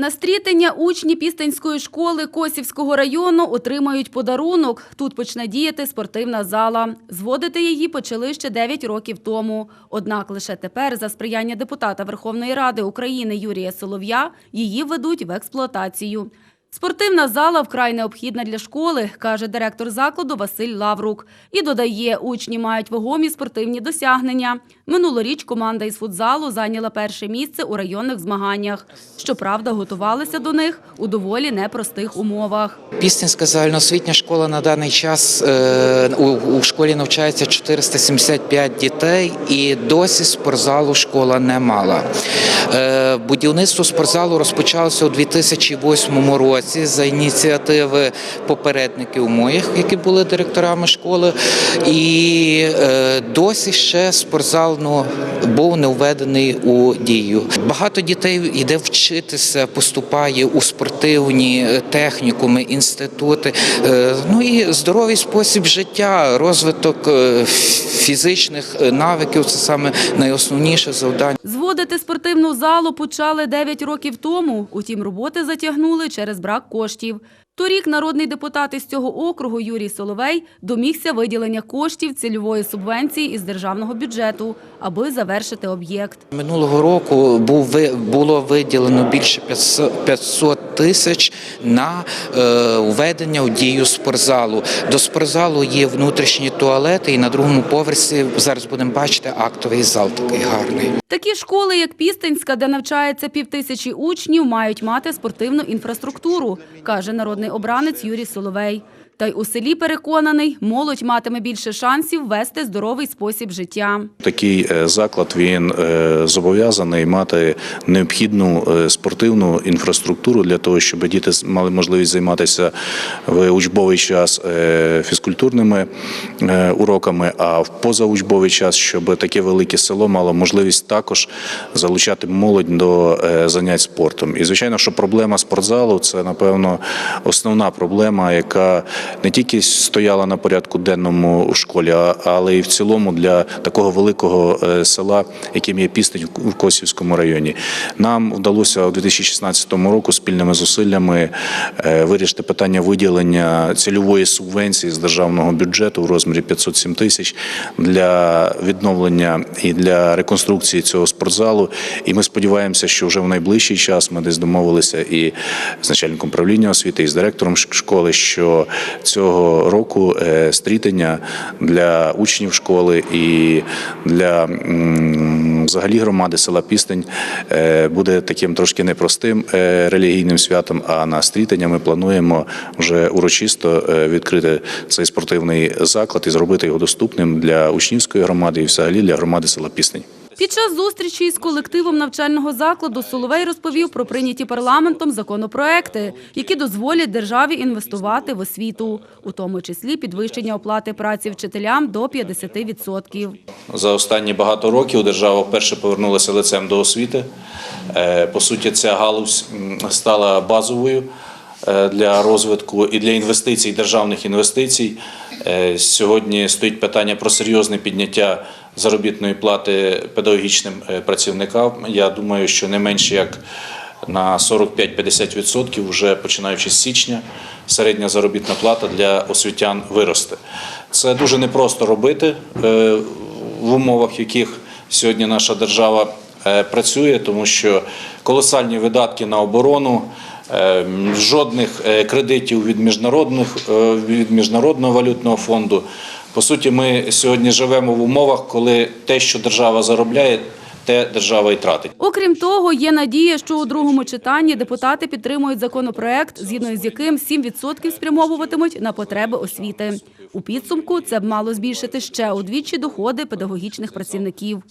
На стрітення учні Пістинської школи Косівського району отримають подарунок. Тут почне діяти спортивна зала. Зводити її почали ще 9 років тому. Однак лише тепер, за сприяння депутата Верховної Ради України Юрія Солов'я, її ведуть в експлуатацію. Спортивна зала вкрай необхідна для школи, каже директор закладу Василь Лаврук. І додає, учні мають вагомі спортивні досягнення. Минулоріч команда із футзалу зайняла перше місце у районних змаганнях. Щоправда, готувалися до них у доволі непростих умовах. Пістинська загальноосвітня школа на даний час е, у, школі навчається 475 дітей, і досі спортзалу школа не мала. Е, Будівництво спортзалу розпочалося у 2008 році за ініціативи попередників моїх, які були директорами школи. І е, досі ще спортзал ну, був не введений у дію. Багато дітей йде вчитися, поступає у спортивні е, технікуми, інститути. Е, Ну і здоровий спосіб життя, розвиток фізичних навиків це саме найосновніше завдання. Зводити спортивну залу почали 9 років тому. Утім, роботи затягнули через брак коштів. Торік народний депутат із цього округу Юрій Соловей домігся виділення коштів цільової субвенції із державного бюджету, аби завершити об'єкт. Минулого року було виділено більше 500 500 тисяч на е, введення в дію спортзалу. До спортзалу є внутрішні туалети, і на другому поверсі зараз будемо бачити актовий зал такий гарний. Такі школи, як Пістинська, де навчається півтисячі учнів, мають мати спортивну інфраструктуру, каже народний обранець Юрій Соловей. Та й у селі переконаний, молодь матиме більше шансів вести здоровий спосіб життя. Такий е, заклад він е, зобов'язаний мати необхідну е, спортивну інфраструктуру для того, щоб діти мали можливість займатися в учбовий час фізкультурними уроками, а в позаучбовий час, щоб таке велике село мало можливість також залучати молодь до занять спортом. І звичайно, що проблема спортзалу це напевно основна проблема, яка не тільки стояла на порядку денному у школі, але і в цілому для такого великого е, села, яким є Пістень в- Косівському районі. Нам вдалося у 2016 року спільними зусиллями е, вирішити питання виділення цільової субвенції з державного бюджету в розмірі 507 тисяч для відновлення і для реконструкції цього спортзалу. І ми сподіваємося, що вже в найближчий час ми десь домовилися і з начальником правління освіти, і з директором школи, що цього року е, стрітення для учнів школи і для взагалі громади села Пістень е, буде таким трошки непростим е, релігійним святом. А на стрітення ми плануємо вже урочисто відкрити цей спортивний заклад і зробити його доступним для учнівської громади і взагалі для громади села Пістень. Під час зустрічі із колективом навчального закладу Соловей розповів про прийняті парламентом законопроекти, які дозволять державі інвестувати в освіту, у тому числі підвищення оплати праці вчителям до 50%. За останні багато років держава вперше повернулася лицем до освіти. Е, По суті, ця галузь стала базовою е, для розвитку і для інвестицій, державних інвестицій. Е, Сьогодні стоїть питання про серйозне підняття заробітної плати педагогічним е, працівникам. Я думаю, що не менше як на 45-50% вже починаючи з січня середня заробітна плата для освітян виросте. Це дуже непросто робити е, в умовах, в яких сьогодні наша держава е, працює, тому що колосальні видатки на оборону. Жодних кредитів від міжнародних від міжнародного валютного фонду. По суті, ми сьогодні живемо в умовах, коли те, що держава заробляє, те держава і тратить. Окрім того, є надія, що у другому читанні депутати підтримують законопроект, згідно з яким 7% спрямовуватимуть на потреби освіти. У підсумку це б мало збільшити ще удвічі доходи педагогічних працівників.